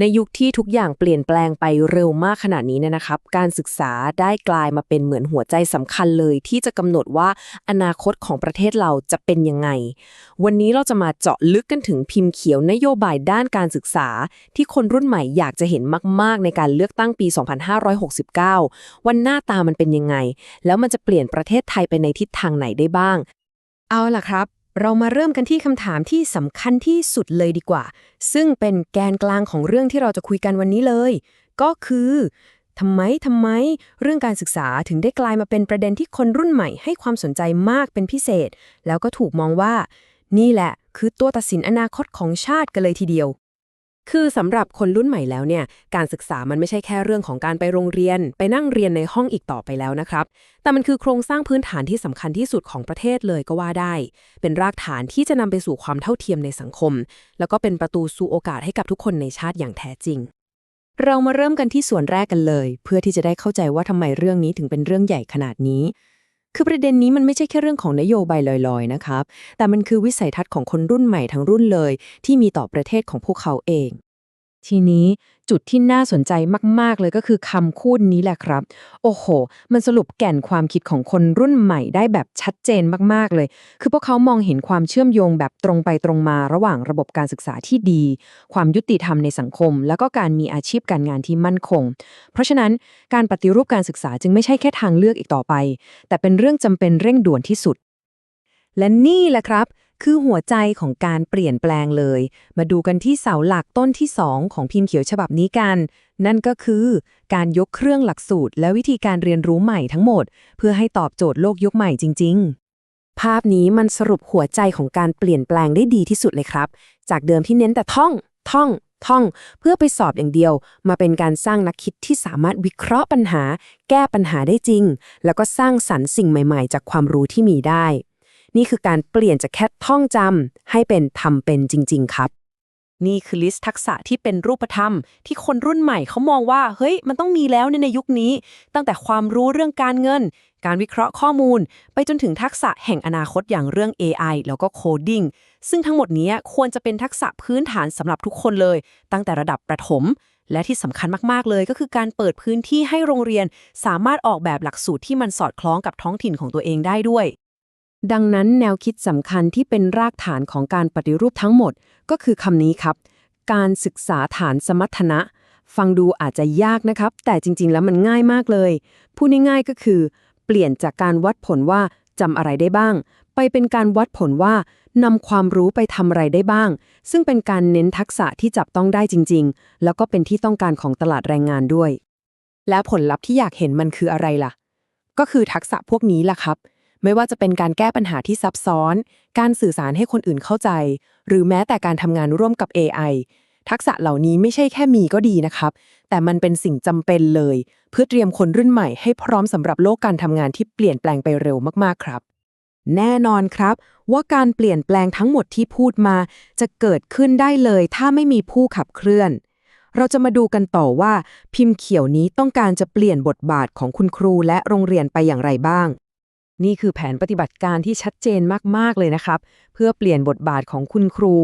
ในยุคที่ทุกอย่างเปลี่ยนแปลงไปเร็วมากขนาดนี้เนี่ยนะครับ การศึกษาได้กลายมาเป็นเหมือนหัวใจสำคัญเลย ที่จะกำหนดว่าอนาคตของประเทศเราจะเป็นยังไง วันนี้เราจะมาเจาะลึกกันถึงพิมพ์เขียวนโยบายด้านการศึกษา ที่คนรุ่นใหม่อยากจะเห็นมาก ๆ ในการเลือกตั้งปี 2569 วันหน้าตามันเป็นยังไง แล้วมันจะเปลี่ยนประเทศไทยไปในทิศทางไหนได้บ้าง เอาล่ะครับ เรามาเริ่มกันที่คำถามที่สำคัญที่สุดเลยดีกว่า ซึ่งเป็นแกนกลางของเรื่องที่เราจะคุยกันวันนี้เลย ก็คือทำไมทำไม เรื่องการศึกษาถึงได้กลายมาเป็นประเด็นที่คนรุ่นใหม่ให้ความสนใจมากเป็นพิเศษ แล้วก็ถูกมองว่า นี่แหละ คือตัวตัดสินอนาคตของชาติกันเลยทีเดียว คือสำหรับคนรุ่นใหม่แล้วเนี่ย การศึกษามันไม่ใช่แค่เรื่องของการไปโรงเรียน ไปนั่งเรียนในห้องอีกต่อไปแล้วนะครับ แต่มันคือโครงสร้างพื้นฐานที่สำคัญที่สุดของประเทศเลยก็ว่าได้ เป็นรากฐานที่จะนำไปสู่ความเท่าเทียมในสังคม แล้วก็เป็นประตูสู่โอกาสให้กับทุกคนในชาติอย่างแท้จริง เรามาเริ่มกันที่ส่วนแรกกันเลย เพื่อที่จะได้เข้าใจว่าทำไมเรื่องนี้ถึงเป็นเรื่องใหญ่ขนาดนี้คือประเด็นนี้มันไม่ใช่แค่เรื่องของนโยบายลอยๆ นะครับ แต่มันคือวิสัยทัศน์ของคนรุ่นใหม่ทั้งรุ่นเลย ที่มีต่อประเทศของพวกเขาเอง ทีนี้จุดที่น่าสนใจมาก ๆ เลยก็คือคำคูดนี้แหละครับ โอ้โห มันสรุปแก่นความคิดของคนรุ่นใหม่ได้แบบชัดเจนมาก ๆ เลย คือพวกเขามองเห็นความเชื่อมโยงแบบตรงไปตรงมาระหว่างระบบการศึกษาที่ดี ความยุติธรรมในสังคม แล้วก็การมีอาชีพการงานที่มั่นคง เพราะฉะนั้นการปฏิรูปการศึกษาจึงไม่ใช่แค่ทางเลือกอีกต่อไป แต่เป็นเรื่องจำเป็นเร่งด่วนที่สุด และนี่แหละครับ คือหัวใจของการเปลี่ยนแปลงเลย มาดูกันที่เสาหลักต้นที่ 2 ของพิมพ์เขียวฉบับนี้กัน นั่นก็คือการยกเครื่องหลักสูตร และวิธีการเรียนรู้ใหม่ทั้งหมด เพื่อให้ตอบโจทย์โลกยุคใหม่จริง ๆภาพนี้มันสรุปหัวใจของการเปลี่ยนแปลงได้ดีที่สุดเลยครับ จากเดิมที่เน้นแต่ท่อง ท่อง ท่อง เพื่อไปสอบอย่างเดียว มาเป็นการสร้างนักคิดที่สามารถวิเคราะห์ปัญหา แก้ปัญหาได้จริง แล้วก็สร้างสรรค์สิ่งใหม่ ๆ จากความรู้ที่มีได้ นี่คือการเปลี่ยนจากแค่ท่องจำให้เป็นทำเป็นจริง ๆ ครับ นี่คือลิสต์ทักษะที่เป็นรูปธรรม ที่คนรุ่นใหม่เขามองว่า เฮ้ย มันต้องมีแล้วในในยุคนี้ ตั้งแต่ความรู้เรื่องการเงิน การวิเคราะห์ข้อมูล ไปจนถึงทักษะแห่งอนาคตอย่างเรื่อง AI แล้วก็โคดิ้งซึ่งทั้งหมดนี้ควรจะเป็นทักษะพื้นฐานสำหรับทุกคนเลย ตั้งแต่ระดับประถมและที่สำคัญมาก ๆ เลยก็คือการเปิดพื้นที่ให้โรงเรียน สามารถออกแบบหลักสูตรที่มันสอดคล้องกับท้องถิ่นของตัวเองได้ด้วย ดังนั้นแนวคิดสำคัญที่เป็นรากฐานของการปฏิรูปทั้งหมด ก็คือคำนี้ครับ การศึกษาฐานสมรรถนะ ฟังดูอาจจะยากนะครับ แต่จริง ๆ แล้วมันง่ายมากเลย พูดง่ายๆก็คือ เปลี่ยนจากการวัดผลว่าจำอะไรได้บ้าง ไปเป็นการวัดผลว่านำความรู้ไปทำอะไรได้บ้าง ซึ่งเป็นการเน้นทักษะที่จับต้องได้จริง ๆ แล้วก็เป็นที่ต้องการของตลาดแรงงานด้วย แล้วผลลัพธ์ที่อยากเห็นมันคืออะไรล่ะ ก็คือทักษะพวกนี้ล่ะครับ ไม่ว่าจะเป็นการแก้ปัญหาที่ซับซ้อน การสื่อสารให้คนอื่นเข้าใจ หรือแม้แต่การทำงานร่วมกับ AI ทักษะเหล่านี้ไม่ใช่แค่มีก็ดีนะครับ แต่มันเป็นสิ่งจำเป็นเลย เพื่อเตรียมคนรุ่นใหม่ให้พร้อมสำหรับโลกการทำงานที่เปลี่ยนแปลงไปเร็วมากๆครับ แน่นอนครับ ว่าการเปลี่ยนแปลงทั้งหมดที่พูดมา จะเกิดขึ้นได้เลย ถ้าไม่มีผู้ขับเคลื่อน เราจะมาดูกันต่อว่า พิมพ์เขียวนี้ต้องการจะเปลี่ยนบทบาทของคุณครูและโรงเรียนไปอย่างไรบ้าง นี่คือแผนปฏิบัติการที่ชัดเจนมาก ๆ เลยนะครับ เพื่อเปลี่ยนบทบาทของคุณครู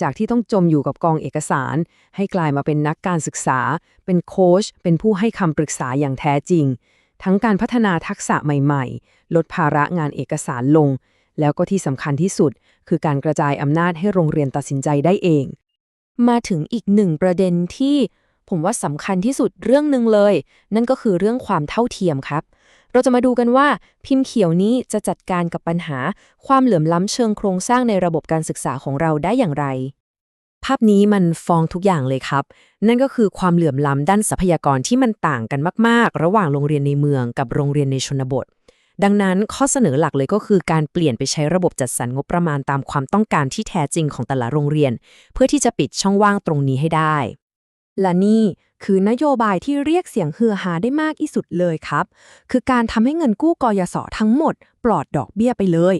จากที่ต้องจมอยู่กับกองเอกสาร ให้กลายมาเป็นนักการศึกษา เป็นโค้ชเป็นผู้ให้คำปรึกษาอย่างแท้จริง ทั้งการพัฒนาทักษะใหม่ๆ ลดภาระงานเอกสารลง แล้วก็ที่สำคัญที่สุด คือการกระจายอำนาจให้โรงเรียนตัดสินใจได้เอง มาถึงอีกหนึ่งประเด็นที่ ผมว่าสำคัญที่สุดเรื่องหนึ่งเลย นั่นก็คือเรื่องความเท่าเทียมครับ เราจะมาดูกันว่าพิมพ์เขียวนี้จะจัดการกับปัญหา ความเหลื่อมล้ำเชิงโครงสร้างในระบบการศึกษาของเราได้อย่างไร ภาพนี้มันฟ้องทุกอย่างเลยครับ นั่นก็คือความเหลื่อมล้ำด้านทรัพยากรที่มันต่างกันมาก ๆ ระหว่างโรงเรียนในเมืองกับโรงเรียนในชนบท ดังนั้นข้อเสนอหลักเลยก็คือการเปลี่ยนไปใช้ระบบจัดสรรงบประมาณตามความต้องการที่แท้จริงของแต่ละโรงเรียน เพื่อที่จะปิดช่องว่างตรงนี้ให้ได้ และนี่ คือนโยบายที่เรียกเสียงฮือฮาได้มากที่สุดเลยครับ คือการทำให้เงินกู้กยศทั้งหมด ปลอดดอกเบี้ยไปเลย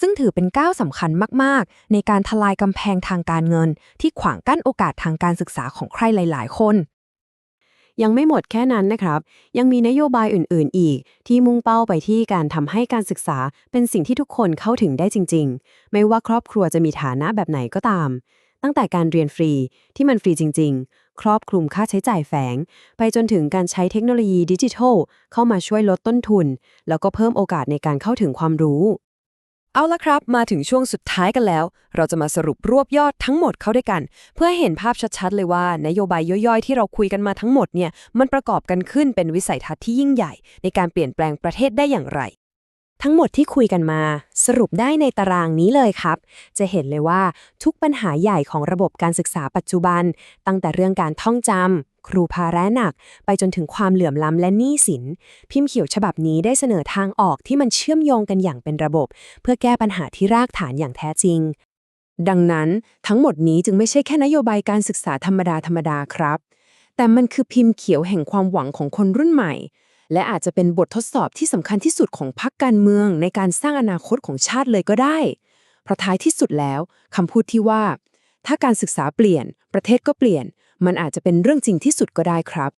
ซึ่งถือเป็นก้าวสำคัญมากๆ ในการทลายกำแพงทางการเงิน ที่ขวางกั้นโอกาสทางการศึกษาของใครหลาย ๆ คนยังไม่หมดแค่นั้นนะครับ ยังมีนโยบายอื่น ๆ อีก ที่มุ่งเป้าไปที่การทำให้การศึกษาเป็นสิ่งที่ทุกคนเข้าถึงได้จริง ๆ ไม่ว่าครอบครัวจะมีฐานะแบบไหนก็ตาม ตั้งแต่การเรียนฟรีที่มันฟรีจริงๆ ครอบคลุมค่าใช้จ่ายแฝง ไปจนถึงการใช้เทคโนโลยีดิจิทัล เข้ามาช่วยลดต้นทุน แล้วก็เพิ่มโอกาสในการเข้าถึงความรู้ เอาละครับ มาถึงช่วงสุดท้ายกันแล้ว เราจะมาสรุปรวบยอดทั้งหมดเข้าด้วยกัน เพื่อหเห็นภาพชัดๆ เลยว่า นโยบายย่อยๆ ที่เราคุยกันมาทั้งหมดเนี่ยมันประกอบกันขึ้นเป็นวิสัยทัศน์ที่ยิ่งใหญ่ ในการเปลี่ยนแปลงประเทศได้อย่างไร ทั้งหมดที่คุยกันมา สรุปได้ในตารางนี้เลยครับ จะเห็นเลยว่าทุกปัญหาใหญ่ของระบบการศึกษาปัจจุบัน ตั้งแต่เรื่องการท่องจำครูภาระหนัก ไปจนถึงความเหลื่อมล้ำและหนี้สิน พิมพ์เขียวฉบับนี้ได้เสนอทางออกที่มันเชื่อมโยงกันอย่างเป็นระบบ เพื่อแก้ปัญหาที่รากฐานอย่างแท้จริง ดังนั้นทั้งหมดนี้จึงไม่ใช่แค่นโยบายการศึกษาธรรมดาธรรมดาครับ แต่มันคือพิมพ์เขียวแห่งความหวังของคนรุ่นใหม่ และอาจจะเป็นบททดสอบที่สำคัญที่สุดของพรรคการเมืองในการสร้างอนาคตของชาติเลยก็ได้ เพราะท้ายที่สุดแล้วคำพูดที่ว่า ถ้าการศึกษาเปลี่ยน ประเทศก็เปลี่ยน มันอาจจะเป็นเรื่องจริงที่สุดก็ได้ครับ